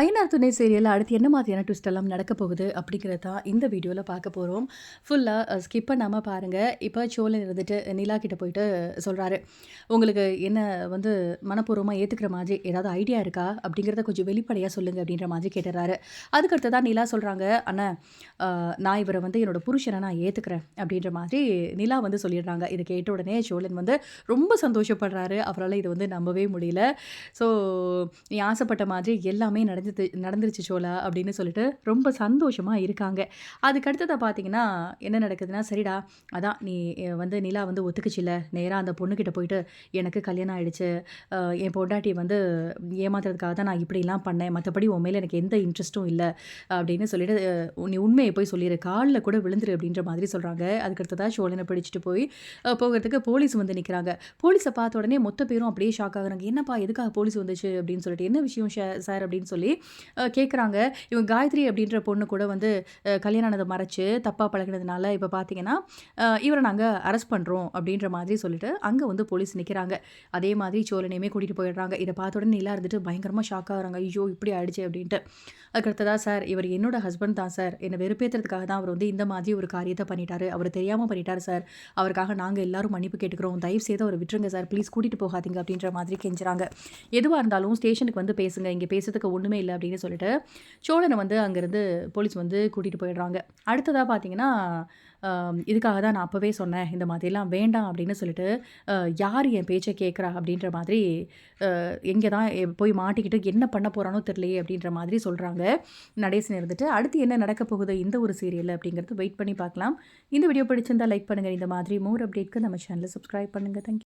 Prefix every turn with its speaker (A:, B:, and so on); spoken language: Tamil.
A: ஐயனார் துணை சீரியலில் அடுத்து என்ன மாதிரியான ட்விஸ்ட் எல்லாம் நடக்க போகுது அப்படிங்கிறத தான் இந்த வீடியோவில் பார்க்க போகிறோம் ஃபுல்லாக ஸ்கிப் பண்ணாமல் பாருங்கள் இப்போ சோழன் இருந்துட்டு நிலா கிட்டே போயிட்டு சொல்கிறாரு உங்களுக்கு என்ன வந்து மனப்பூர்வமாக ஏற்றுக்கிற மாதிரி ஏதாவது ஐடியா இருக்கா? அப்படிங்கிறத கொஞ்சம் வெளிப்படையாக சொல்லுங்கள் அப்படின்ற மாதிரி கேட்டுறாரு. அதுக்கடுத்து தான் நிலா சொல்கிறாங்க அண்ணா நான் இவரை வந்து என்னோடய புருஷனை நான் ஏற்றுக்கிறேன் அப்படின்ற மாதிரி நிலா வந்து சொல்லிடுறாங்க. இதை கேட்ட உடனே சோழன் வந்து ரொம்ப சந்தோஷப்படுறாரு. அவரால் இதை வந்து நம்பவே முடியல. ஸோ நீ ஆசைப்பட்ட மாதிரி எல்லாமே நடந்தது நடந்துருச்சு சோலா அப்படின்னு சொல்லிட்டு ரொம்ப சந்தோஷமாக இருக்காங்க. அதுக்கடுத்ததை பார்த்தீங்கன்னா என்ன நடக்குதுன்னா சரிடா அதான் நீ வந்து நிலா வந்து ஒத்துக்குச்சில்ல நேராக அந்த பொண்ணுக்கிட்ட போயிட்டு எனக்கு கல்யாணம் ஆகிடுச்சு என் பொண்டாட்டி வந்து ஏமாத்துறதுக்காக தான் நான் இப்படிலாம் பண்ணேன் மற்றபடி உன் மேலே எனக்கு எந்த இன்ட்ரெஸ்ட்டும் இல்லை அப்படின்னு சொல்லிட்டு நீ உண்மையை போய் சொல்லிடு காலில் கூட விழுந்துரு அப்படின்ற மாதிரி சொல்கிறாங்க அதுக்கடுத்ததாக சோழனை பிடிச்சிட்டு போய் போகிறதுக்கு போலீஸ் வந்து நிற்கிறாங்க போலீஸை பார்த்த உடனே மொத்த பேரும் அப்படியே ஷாக் ஆகுறாங்க. என்னப்பா எதுக்காக போலீஸ் வந்துச்சு அப்படின்னு சொல்லிட்டு என்ன விஷயம் சார் அப்படின்னு சொல்லி கேட்குறாங்க இவங்க காயத்ரி அப்படின்ற பொண்ணு கூட வந்து கல்யாணம் ஆனதை மறைச்சு தப்பாக பழகினதுனால இப்போ பார்த்தீங்கன்னா இவரை நாங்கள் அரெஸ்ட் பண்ணுறோம் அப்படின்ற மாதிரி சொல்லிட்டு அங்கே வந்து போலீஸ் நிற்கிறாங்க அதே மாதிரி சோழனையுமே கூட்டிகிட்டு போயிடுறாங்க. இதை பார்த்த உடனே நிலா இருந்துட்டு பயங்கரமாக ஷாக் ஆகுறாங்க ஐயோ இப்படி ஆயிடுச்சு அப்படின்ட்டு. அதுக்கடுத்ததா சார் இவர் என்னோட ஹஸ்பண்ட் தான் சார் என்னை வெறுப்பேற்றுறதுக்காக தான் அவர் வந்து இந்த மாதிரி ஒரு காரியத்தை பண்ணிட்டாரு. அவர் தெரியாமல் பண்ணிட்டார் சார் அவருக்காக நாங்கள் எல்லாரும் மன்னிப்பு கேட்டுக்கிறோம். தயவு செய்து அவரை விட்டுருங்க சார் ப்ளீஸ் கூட்டிகிட்டு போகாதீங்க அப்படின்ற மாதிரி கெஞ்சுறாங்க. எதுவாக இருந்தாலும் ஸ்டேஷனுக்கு வந்து பேசுங்க. இங்கே பேசுறதுக்கு ஒன்றுமே இல்லை அப்படின்னு சொல்லிட்டு சோழனை வந்து அங்கேருந்து போலீஸ் வந்து கூட்டிகிட்டு போயிடுறாங்க. அடுத்ததாக பார்த்தீங்கன்னா இதுக்காக தான் நான் அப்போவே சொன்னேன் இந்த மாதிரிலாம் வேண்டாம் அப்படின்னு சொல்லிட்டு யார் என் பேச்சை கேட்குறா அப்படின்ற மாதிரி எங்கே தான் போய் மாட்டிக்கிட்டு என்ன பண்ண போகிறானோ தெரியலையே அப்படின்ற மாதிரி சொல்கிறாங்க நடேசன் இருந்துட்டு அடுத்து என்ன நடக்க போகுது இந்த ஒரு சீரியல் அப்படிங்கிறது வெயிட் பண்ணி பார்க்கலாம். இந்த வீடியோ பிடிச்சிருந்தா லைக் பண்ணுங்கள் இந்த மாதிரி மோர் அப்டேட்க்கு நம்ம சேனலை சப்ஸ்கிரைப் பண்ணுங்கள் தேங்க்யூ